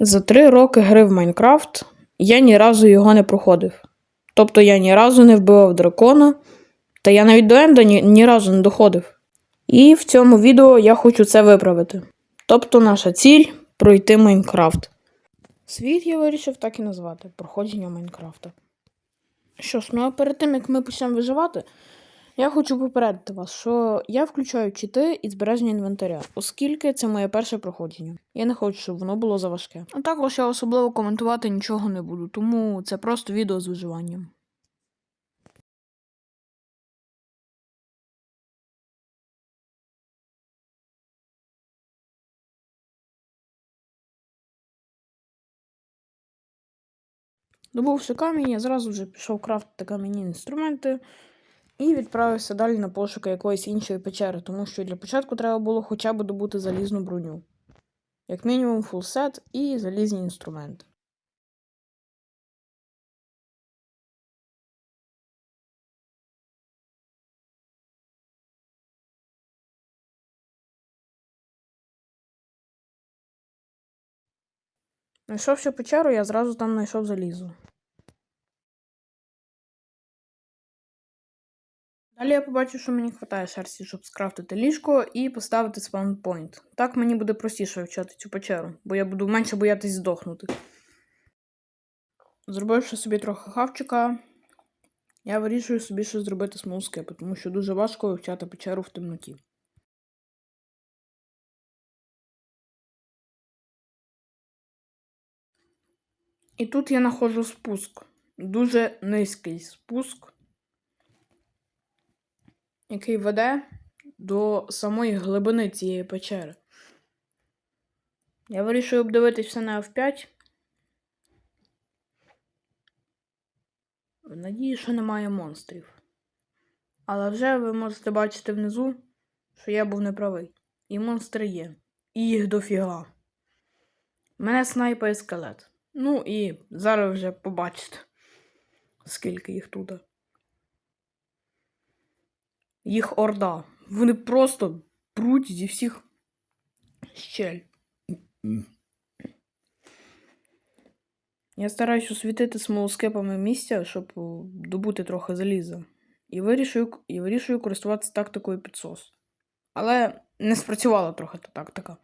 За три роки гри в Майнкрафт я ні разу його не проходив. Тобто я ні разу не вбивав дракона, та я навіть до Енда ні, ні разу не доходив. І в цьому відео я хочу це виправити. Тобто наша ціль пройти Майнкрафт. Світ я вирішив так і назвати проходження Майнкрафта. Що ж, ну а перед тим як ми почнемо виживати, я хочу попередити вас, що я включаю чити і збереження інвентаря, оскільки це моє перше проходження. Я не хочу, щоб воно було заважке. А також я особливо коментувати нічого не буду, тому це просто відео з виживанням. Добувши камінь, я зразу вже пішов крафтити кам'яні інструменти і відправився далі на пошуки якоїсь іншої печери, тому що для початку треба було хоча б добути залізну броню. Як мінімум фулсет і залізні інструменти. Знайшовши печеру, я зразу там знайшов залізо. Далі я побачив, що мені вистачає шерсті, щоб скрафтити ліжко і поставити спаунпойнт. Так мені буде простіше вивчати цю печеру, бо я буду менше боятись здохнути. Зробивши собі трохи хавчика, я вирішую собі щось зробити смолскипи, тому що дуже важко вивчати печеру в темноті. І тут я знаходжу спуск. Дуже низький спуск, який веде до самої глибини цієї печери. Я вирішую обдивитись все на F5. В надії, що немає монстрів. Але вже ви можете бачити внизу, що я був неправий. І монстри є. І їх дофіга. Мене снайпає скелет. Ну і зараз вже побачите, скільки їх тут. Їх орда. Вони просто пруть зі всіх щель. Я стараюсь освітити смолоскипами місця, щоб добути трохи заліза. І вирішую, і вирішую користуватися тактикою підсос. Але не спрацювала трохи та тактика.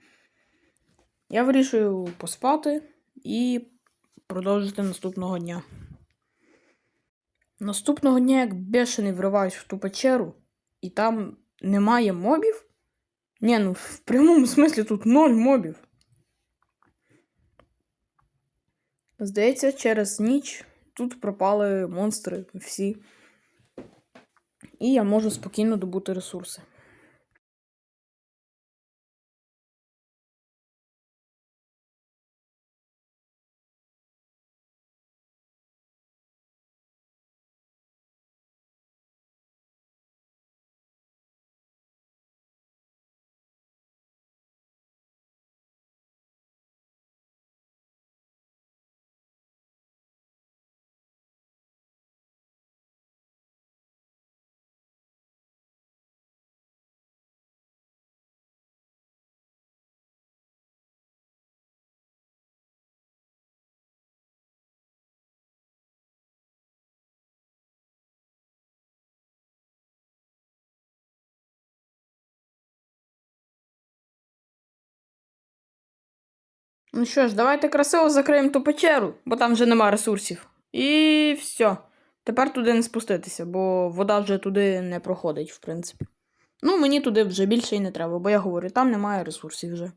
Я вирішую поспати і продовжити наступного дня. Наступного дня, як бешений вриваюсь в ту печеру, і там немає мобів. Ні, ну в прямому смислі тут ноль мобів. Здається, через ніч тут пропали монстри всі. І я можу спокійно добути ресурси. Ну що ж, давайте красиво закриємо ту печеру, бо там вже нема ресурсів. І все. Тепер туди не спуститися, бо вода вже туди не проходить, в принципі. Ну, мені туди вже більше і не треба, бо я говорю, там немає ресурсів вже.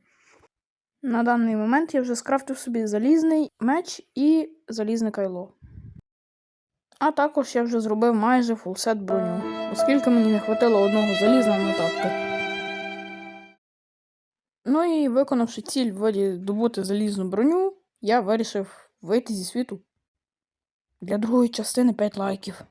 На даний момент я вже скрафтив собі залізний меч і залізне кайло. А також я вже зробив майже фулсет броню, оскільки мені не хватило одного заліза на тапки. І виконавши ціль вроді добути залізну броню, я вирішив вийти зі світу. Для другої частини 5 лайків.